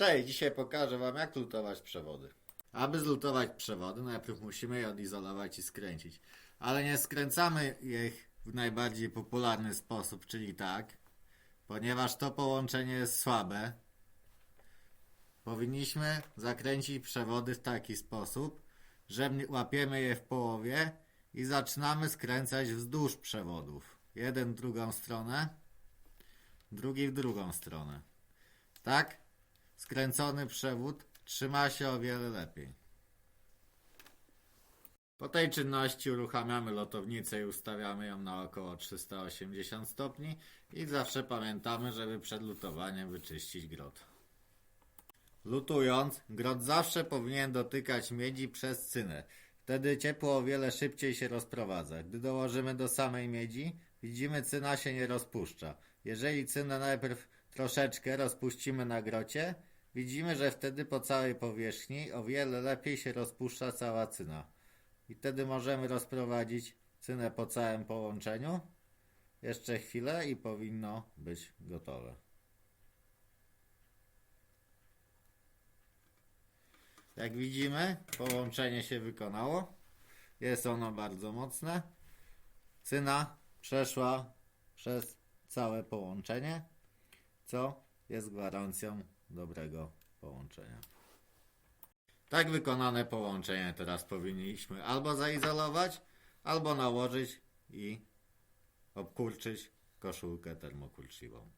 Cześć, dzisiaj pokażę Wam jak lutować przewody. Aby zlutować przewody, najpierw musimy je odizolować i skręcić. Ale nie skręcamy ich w najbardziej popularny sposób, czyli tak, ponieważ to połączenie jest słabe. Powinniśmy zakręcić przewody w taki sposób, że łapiemy je w połowie i zaczynamy skręcać wzdłuż przewodów. Jeden w drugą stronę, drugi w drugą stronę. Tak? Skręcony przewód trzyma się o wiele lepiej. Po tej czynności uruchamiamy lotownicę i ustawiamy ją na około 380 stopni i zawsze pamiętamy, żeby przed lutowaniem wyczyścić grot. Lutując, grot zawsze powinien dotykać miedzi przez cynę. Wtedy ciepło o wiele szybciej się rozprowadza. Gdy dołożymy do samej miedzi, widzimy cyna się nie rozpuszcza. Jeżeli cynę najpierw troszeczkę rozpuścimy na grocie, widzimy, że wtedy po całej powierzchni o wiele lepiej się rozpuszcza cała cyna. I wtedy możemy rozprowadzić cynę po całym połączeniu. Jeszcze chwilę i powinno być gotowe. Jak widzimy, połączenie się wykonało. Jest ono bardzo mocne. Cyna przeszła przez całe połączenie, co jest gwarancją dobrego połączenia. Tak wykonane połączenie teraz powinniśmy albo zaizolować, albo nałożyć i obkurczyć koszulkę termokurczliwą.